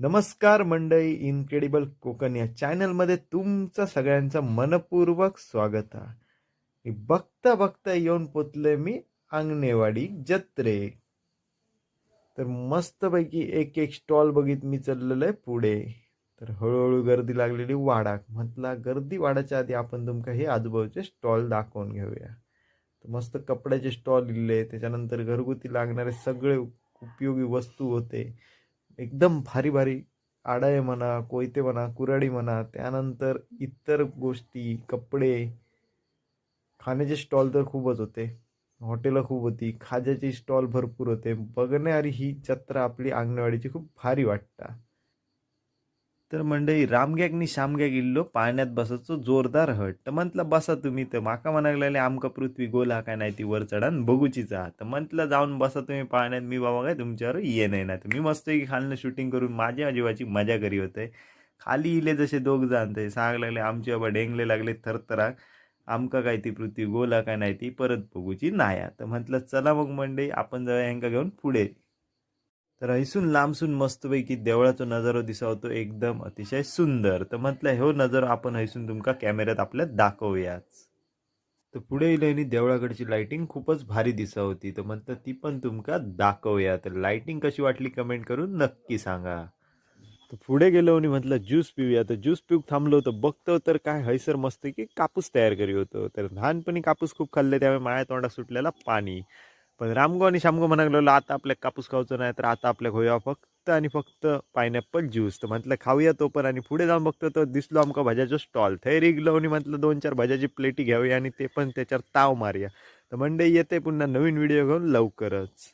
नमस्कार मंडई इनक्रेडिबल कोकण या चॅनलमध्ये तुमचं सगळ्यांचं मनपूर्वक स्वागत आहे. बघता बघता येऊन पोचले मी अंगणेवाडी जत्रे. तर मस्तपैकी एक एक स्टॉल बघित मी चाललेलो आहे पुढे. तर हळूहळू गर्दी लागलेली वाडाक म्हटला गर्दी वाढायच्या आधी आपण तुमका हे आजूबाजूचे स्टॉल दाखवून घेऊया. तर मस्त कपड्याचे स्टॉल दिले त्याच्यानंतर घरगुती लागणारे सगळे उपयोगी वस्तू होते. एकदम भारी भारी आडाय म्हणा कोयते म्हणा कुऱ्हाडी म्हणा त्यानंतर इतर गोष्टी कपडे. खाण्याचे स्टॉल तर खूपच होते. हॉटेलं खूप होती. खाज्याची स्टॉल भरपूर होते. बघणारी ही जत्रा आपली अंगणवाडीची खूप भारी वाटता. तर मंडळी रामगॅग आणि शामगॅग इल्लो पाण्यात बसायचो जोरदार हट. तर म्हटलं बसा तुम्ही. तर माका म्हणायला आमका पृथ्वी गोल हा काय नाही ती वर चढान बघूचीच आहात तर म्हटलं जाऊन बसा तुम्ही पाण्यात मी बाबा काय तुमच्यावर ये नाही ना. तर मी मस्त की खालनं शूटिंग करून माझ्या जीवाची मजा करी होते. खाली इले जसे दोघ जण ते सांग लागले आमचे बाबा डेंगले लागले थरथराक. आमका काय ती पृथ्वी गोल हा काय नाही ती परत बघूची नाही तर म्हटलं चला मग मंडळी आपण जाऊया ह्यांका घेऊन पुढे तर हैसून लांबसून मस्तपैकी देवळाचो नजारो दिसावतो एकदम अतिशय सुंदर. तर म्हटलं हो नजारो आपण हैसून तुमका कॅमेऱ्यात आपल्या दाखवूयाच. तर पुढे इलेनी देवळाकडची लाइटिंग खूपच भारी दिसा होती तर म्हटलं ती पण तुमका दाखवूया. तर लायटिंग कशी वाटली कमेंट करून नक्की सांगा. तर पुढे गेलो आणि म्हटलं ज्यूस पिऊया. तर ज्यूस पिऊक थांबलो तर बघतो तर काय हैसर मस्त की कापूस तयार करी होतो. तर लहानपणी कापूस खूप खाल्ले त्यामुळे माया तोंडात सुटलेला पाणी. पण रामगो आणि शामगो म्हणाक लागलो आता आपल्या कापूस खाऊचं नाही तर आता आपल्या होया फक्त आणि फक्त पायनॅपल ज्यूस. तर म्हटलं खाऊया तो पण. आणि पुढे जाऊन बघतो तर दिसलो आमका भाज्याचो स्टॉल. थंय रिगलो आणि म्हटलं दोन चार भाज्याची प्लेटी घ्यावी आणि ते पण त्याच्यावर ताव मारूया. तर मंडई येते पुन्हा नवीन व्हिडिओ घेऊन लवकरच.